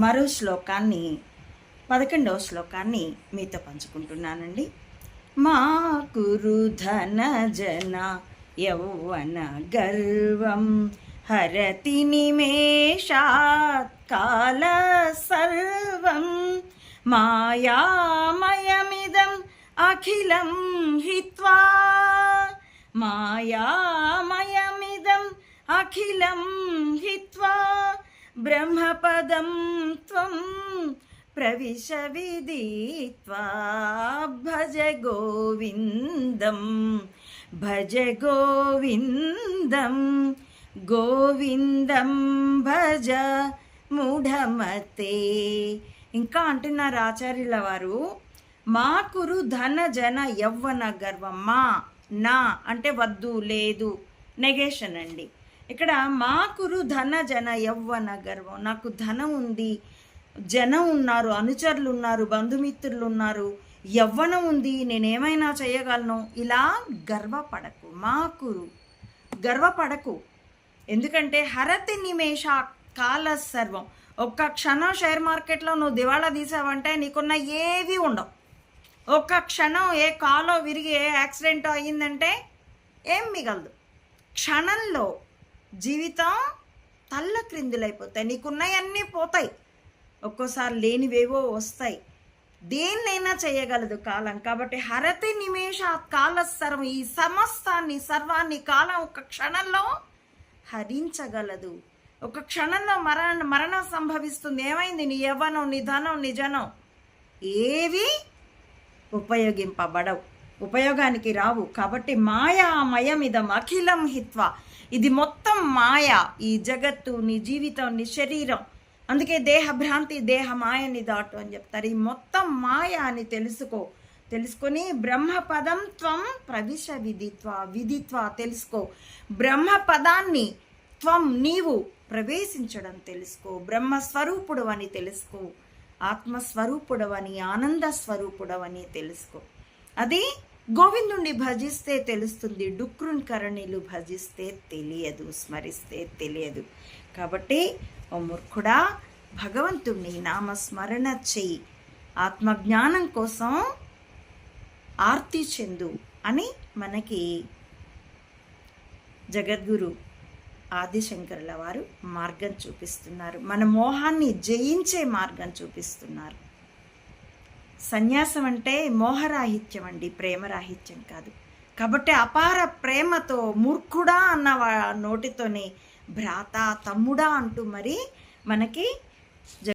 మరో శ్లోకాన్ని పదకొండవ శ్లోకాన్ని మీతో పంచుకుంటున్నానండి. మా కురుధన జన యౌవన గర్వం హరతి నిమేషాత్ కాల సర్వం మాయామయమిదం అఖిలం హిత్వా మాయామయమిదం అఖిలం హిత్వా బ్రహ్మపదం త్వం ప్రవిశ విదిత్వా. భజ గోవిందం భజ గోవిందం గోవిందం భజ మూఢమతే. ఇంకా అంటున్నారు ఆచార్యుల వారు మా కురు ధన జన యవ్వన గర్వం మా నా అంటే వద్దు లేదు నెగేషన్ అండి. ఇక్కడ మా కురు ధన జన యవ్వన గర్వం. నాకు ధనం ఉంది జనం ఉన్నారు అనుచరులు ఉన్నారు బంధుమిత్రులు ఉన్నారు. యవ్వనం ఉంది నేనేమైనా చేయగలను? ఇలా గర్వపడకు మా కురు గర్వపడకు. ఎందుకంటే హరతి నిమేష కాల సర్వం. ఒక్క క్షణం షేర్ మార్కెట్లో నువ్వు దివాళా తీసావంటే నీకున్న ఏవి ఉండవు. ఒక్క క్షణం ఏ కాలో విరిగి ఏ యాక్సిడెంట్ అయ్యిందంటే ఏం మిగలదు. క్షణంలో జీవితం తల్ల క్రిందులైపోతాయి. నీకున్నవన్నీ పోతాయి. ఒక్కోసారి లేనివేవో వస్తాయి. దేన్నైనా చేయగలదు కాలం. కాబట్టి హరతి నిమేష కాలస్తరం ఈ సమస్తాన్ని సర్వాన్ని కాలం ఒక క్షణంలో హరించగలదు. ఒక క్షణంలో మరణ మరణం సంభవిస్తుంది. ఏమైంది? నీ యవ్వనం నీ ధనం నీ జనం ఏవి ఉపయోగింపబడవు. ఉపయోగానికి రావు. కాబట్టి మాయామయమిదం అఖిలం హిత్వ. ఇది మొత్తం మాయ ఈ జగత్తు నీ జీవితం నీ శరీరం. అందుకే దేహ భ్రాంతి దేహ మాయని దాటు అని చెప్తారు. ఈ మొత్తం మాయ అని తెలుసుకో. తెలుసుకొని బ్రహ్మపదం త్వం ప్రవిశ విధిత్వ విధిత్వ తెలుసుకో. బ్రహ్మపదాన్ని త్వం నీవు ప్రవేశించడం తెలుసుకో. బ్రహ్మస్వరూపుడు అని తెలుసుకో. ఆత్మస్వరూపుడవని ఆనంద స్వరూపుడవని తెలుసుకో. అది గోవిందుణ్ణి భజిస్తే తెలుస్తుంది డుక్రున్ కరణిలు భజిస్తే తెలియదు స్మరిస్తే తెలియదు. కాబట్టి ఓ మూర్ఖుడా భగవంతుణ్ణి నామస్మరణ చెయ్యి. ఆత్మజ్ఞానం కోసం ఆర్తి చెందు అని మనకి జగద్గురు ఆదిశంకరుల వారు మార్గం చూపిస్తున్నారు. మన మోహాన్ని జయించే మార్గం చూపిస్తున్నారు. సన్యాసం అంటే మోహరాహిత్యం అండి ప్రేమరాహిత్యం కాదు. కాబట్టి అపార ప్రేమతో మూర్ఖుడా అన్న వా- నోటితోనే భ్రాత తమ్ముడా అంటూ మరి మనకి